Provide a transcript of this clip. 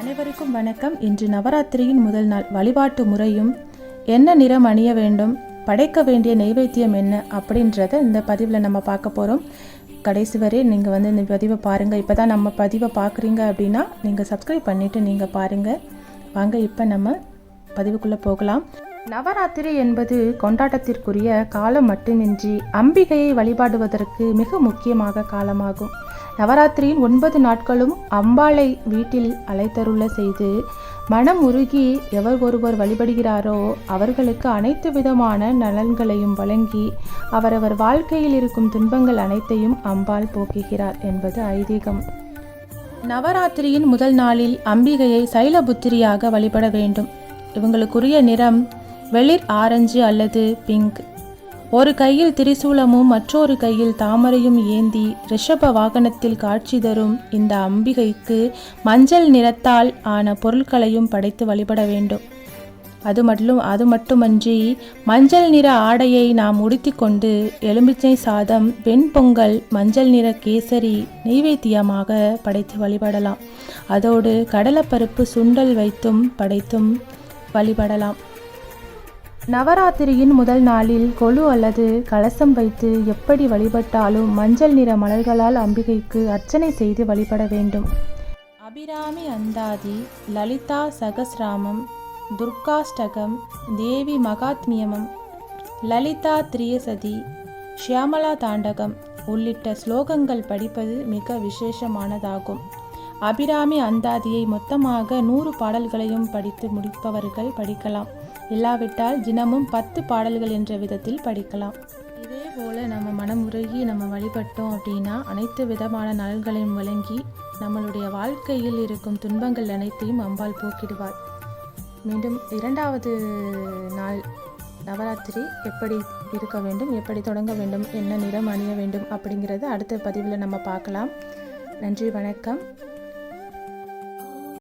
அனைவருக்கும் வணக்கம். இன்று நவராத்திரியின் முதல் நாள். வழிபாட்டு முறையும் என்ன நிறம் அணிய வேண்டும் படைக்க வேண்டிய நைவேத்தியம் என்ன அப்படின்றத இந்த பதிவில் நம்ம பார்க்க போகிறோம் கடைசி வரை நீங்கள் வந்து இந்த பதிவை பாருங்கள் இப்போ தான் நம்ம பதிவை பார்க்குறீங்க அப்படின்னா நீங்கள் சப்ஸ்கிரைப் பண்ணிவிட்டு நீங்கள் பாருங்கள் வாங்க இப்போ நம்ம பதிவுக்குள்ளே போகலாம். நவராத்திரி என்பது கொண்டாட்டத்திற்குரிய காலம் மட்டுமின்றி அம்பிகையை வழிபாடுவதற்கு மிக முக்கியமாக காலமாகும். நவராத்திரியின் ஒன்பது நாட்களும் அம்பாளை வீட்டில் அழைத்தருள செய்து மனம் உருகி எவர் ஒருவர் வழிபடுகிறாரோ அவர்களுக்கு அனைத்து விதமான நலன்களையும் வழங்கி அவரவர் வாழ்க்கையில் இருக்கும் துன்பங்கள் அனைத்தையும் அம்பாள் போக்குகிறார் என்பது ஐதீகம். நவராத்திரியின் முதல் நாளில் அம்பிகையை சைலபுத்திரியாக வழிபட வேண்டும். இவங்களுக்குரிய நிறம் வெளிர் ஆரஞ்சு அல்லது பிங்க். ஒரு கையில் திரிசூலமும் மற்றொரு கையில் தாமரையும் ஏந்தி ரிஷப வாகனத்தில் காட்சி தரும் இந்த அம்பிகைக்கு மஞ்சள் நிறத்தால் ஆன பொருட்களையும் படைத்து வழிபட வேண்டும். அது மட்டும் அது மட்டுமன்றி மஞ்சள் நிற ஆடையை நாம் உடுத்திக்கொண்டு எலுமிச்சை சாதம் வெண்பொங்கல் மஞ்சள் நிற கேசரி நெய்வேத்தியமாக படைத்து வழிபடலாம். அதோடு கடலைப்பருப்பு சுண்டல் வைத்தும் படைத்தும் வழிபடலாம். நவராத்திரியின் முதல் நாளில் கொலு அல்லது கலசம் வைத்து எப்படி வழிபட்டாலும் மஞ்சள் நிற மலர்களால் அம்பிகைக்கு அர்ச்சனை செய்து வழிபட வேண்டும். அபிராமி அந்தாதி லலிதா சகசிராமம் துர்காஷ்டகம் தேவி மகாத்மியமம் லலிதா திரியசதி ஷியாமலா தாண்டகம் உள்ளிட்ட ஸ்லோகங்கள் படிப்பது மிக விசேஷமானதாகும். அபிராமி அந்தாதியை மொத்தமாக நூறு பாடல்களையும் படித்து முடிப்பவர்கள் படிக்கலாம். இல்லாவிட்டால் தினமும் பத்து பாடல்கள் என்ற விதத்தில் படிக்கலாம். இதே போல் நம்ம மனம் உருகி நம்ம வழிபட்டோம் அப்படின்னா அனைத்து விதமான நலன்களையும் வழங்கி நம்மளுடைய வாழ்க்கையில் இருக்கும் துன்பங்கள் அனைத்தையும் அம்பாள் போக்கிடுவாள். மீண்டும் இரண்டாவது நாள் நவராத்திரி எப்படி இருக்க வேண்டும் எப்படி தொடங்க வேண்டும் என்ன நிறம் அணிய வேண்டும் அப்படிங்கிறது அடுத்த பதிவில் நம்ம பார்க்கலாம். நன்றி வணக்கம்.